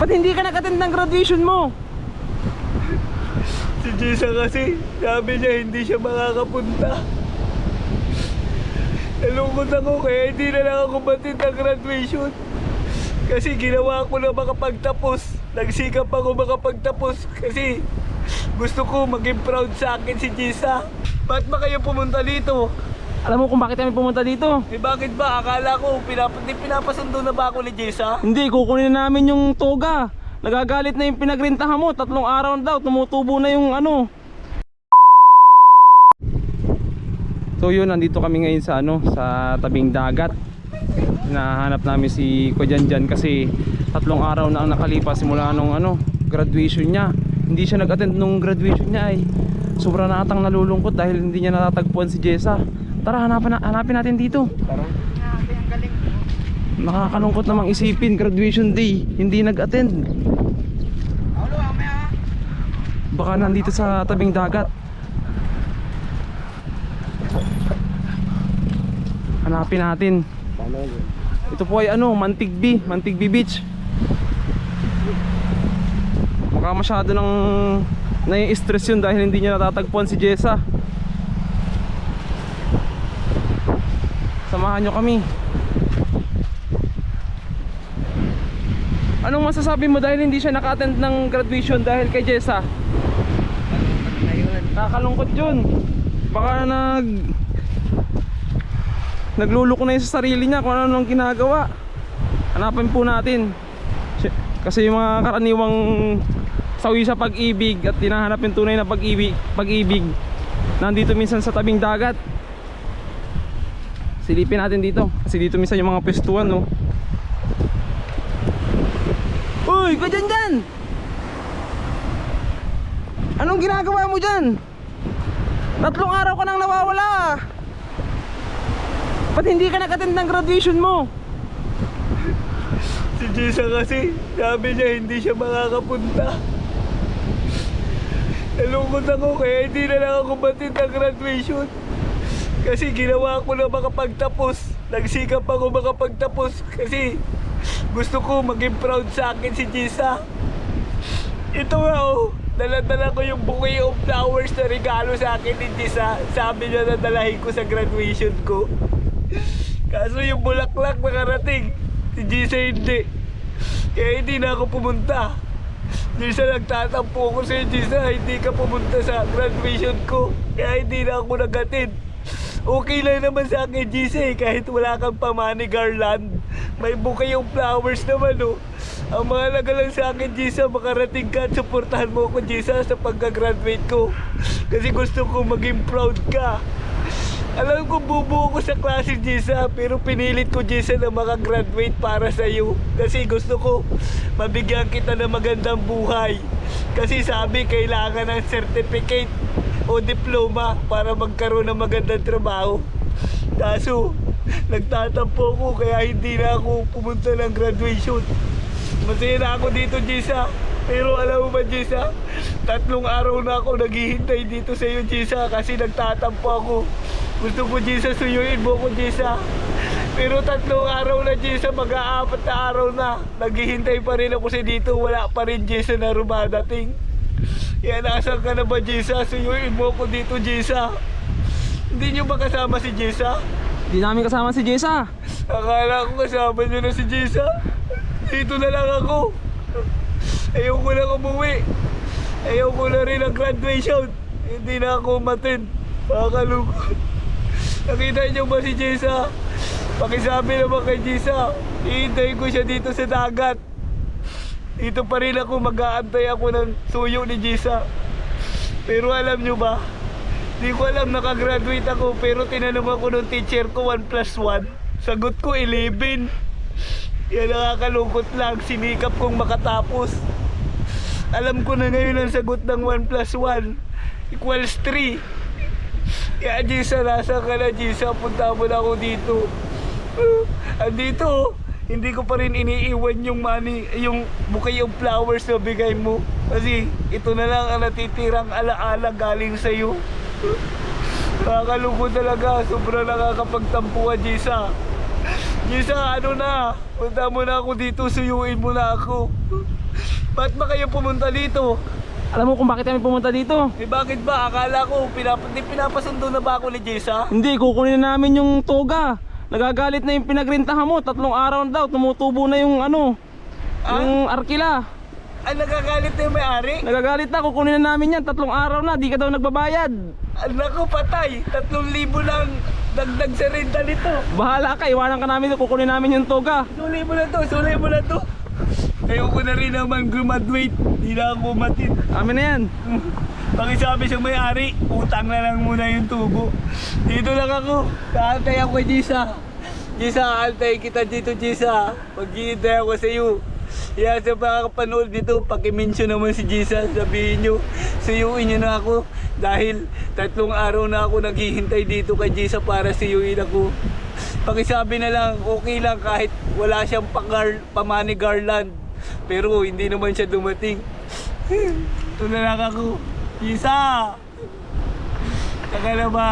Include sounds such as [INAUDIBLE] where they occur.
Ba't hindi ka nag-attend ng graduation mo? Si Jisa kasi, sabi niya hindi siya makakapunta. Nalungkot ako kaya hindi na lang ako batid ng graduation. Kasi ginawa ko na makapagtapos. Nagsikap ako makapagtapos kasi gusto ko maging proud sa akin si Jisa. Ba't ba kayo pumunta dito? Alam mo kung bakit kami pumunta dito? Eh bakit ba? Akala ko pinap di pinapasundo na ba ako ni Jisa? Hindi, kukunin namin yung toga. Nagagalit na yung pinagrintahan mo. Tatlong araw na daw, tumutubo na yung ano. So yun, nandito kami ngayon sa ano, sa tabing dagat. Hinahanap namin si Kuya Jan kasi tatlong araw na ang nakalipas simula nung ano, graduation niya. Hindi siya nag-attend nung graduation niya ay sobra na atang nalulungkot dahil hindi niya natatagpuan si Jessa. Tara, hanapin, na, hanapin natin dito. Nakakalungkot namang isipin, graduation day, hindi nag-attend. Baka nandito sa tabing dagat. Hanapin natin. Ito po ay ano, Mantigbi, Mantigbi Beach. Baka masyado nang nai-stress yun dahil hindi niya natatagpuan si Jessa. Samahan nyo kami. Anong masasabi mo dahil hindi siya naka-attend ng graduation dahil kay Jessa? Nakakalungkot yun. Baka nag nagluloko na yun sa sarili niya kung ano nang ginagawa. Hanapin po natin. Si- Kasi yung mga karaniwang sawi sa pag-ibig at tinahanap yung tunay na pag-ibig, pag-ibig nandito minsan sa tabing dagat. Silipin natin dito kasi dito minsan yung mga pwestuhan no. Uy, ka dyan dyan! Anong ginagawa mo dyan? Tatlong araw ka nang nawawala Ba't hindi ka nag-attend ng graduation mo? Si Jisa kasi, sabi niya hindi siya makakapunta. Nalungkot ako kaya hindi na lang ako batid ng graduation. Kasi ginawa ko na makapagtapos. Nagsikap ako makapagtapos kasi gusto ko maging proud sa akin si Jisa. Ito nga oh, dala-dala ko yung bouquet of flowers na regalo sa akin ni Jisa. Sabi niya na dalahin ko sa graduation ko. Kaso yung bulaklak nakarating, si Jisa hindi. Kaya hindi na ako pumunta. Jisa nagtatampo ko sa Jisa, hindi ka pumunta sa graduation ko. Kaya hindi na ako nagatid. Okay lang naman sa akin, eh, kahit wala kang pamani garland. May bouquet yung flowers naman, oh. Ang mahalaga lang sa akin, Jisa, makarating ka at suportahan mo ako, Jisa, sa pagka-graduate ko. Kasi gusto ko maging proud ka. Alam ko bubuo ko sa klase Jisa pero pinilit ko Jisa na makagraduate para sa iyo kasi gusto ko mabigyan kita ng magandang buhay. Kasi sabi kailangan ng certificate o diploma para magkaroon ng magandang trabaho. Kaso nagtatampo ko kaya hindi na ako pumunta ng graduation. Masaya na ako dito Jisa. Pero alam mo ba Jisa, tatlong araw na ako naghihintay dito sa iyo Jisa kasi nagtatampo ako. Gusto ko Jisa suyuin mo ko Jisa. Pero tatlong araw na Jisa, mag-aapat na araw na. Naghihintay pa rin ako sa dito, wala pa rin Jisa na rumadating. Kaya nasan ka na ba Jisa? Suyuin mo ko dito Jisa. Hindi nyo ba kasama si Jisa? Hindi namin kasama si Jessa Akala ko kasama nyo na si Jisa. Dito na lang ako. Ayaw ko lang umuwi. Ayaw ko na rin ang graduation. Hindi na ako matid. Makakalungkot. Nakita niyo ba si Jisa? Pakisabi naman kay Jisa. Ihintayin ko siya dito sa dagat. Dito pa rin ako mag-aantay ako ng suyo ni Jisa. Pero alam nyo ba? Di ko alam nakagraduate ako pero tinanong ako ng teacher ko 1 plus 1. Sagot ko 11. Yan nakakalungkot lang. Sinikap kong makatapos. Alam ko na ngayon ang sagot ng 1 plus 1 equals 3. Kaya Jisa, nasa ka na Jisa. Punta mo na ako dito. Andito, oh. Hindi ko pa rin iniiwan yung money, yung bouquet of flowers na bigay mo. Kasi ito na lang ang natitirang alaala galing sa'yo. Nakakalungkot talaga. Sobrang nakakapagtampuan, Jisa. Gisa, ano na? Punta mo na ako dito, suyuin mo na ako. Ba't ba kayo pumunta dito? Alam mo kung bakit kami pumunta dito? Eh bakit ba? Akala ko, pinap di pinapasundo na ba ako ni Jessa? Hindi, kukunin na namin yung toga. Nagagalit na yung pinagrintahan mo. Tatlong araw na daw, tumutubo na yung ano, Ah? yung arkila. Ay, nagagalit na yung may-ari? Nagagalit na, kukunin na namin yan. Tatlong araw na, di ka daw nagbabayad. Anak ko, patay. Tatlong libo lang dagdag sa renta nito. Bahala ka, iwanan ka namin, kukunin namin yung toga. Suli mo na to, suli mo na to. Ayoko na rin naman graduate. Hindi na ako matid. Amin na yan. Pakisabi sa may-ari, utang na lang muna yung tubo. Dito lang ako. Kaantay ako Jisa. Jisa, antay kita dito, Jisa. Maghihintay ako sa iyo. Kaya sa makakapanood nito, pakimension naman si Jisa. Sabihin nyo, suyuin nyo na ako. Dahil tatlong araw na ako naghihintay dito kay Jisa para suyuin ako. Pakisabi na lang, okay lang kahit wala siyang pagar, pamani garland. Pero hindi naman siya dumating. [LAUGHS] Ito ako. Isa! Taka na ba?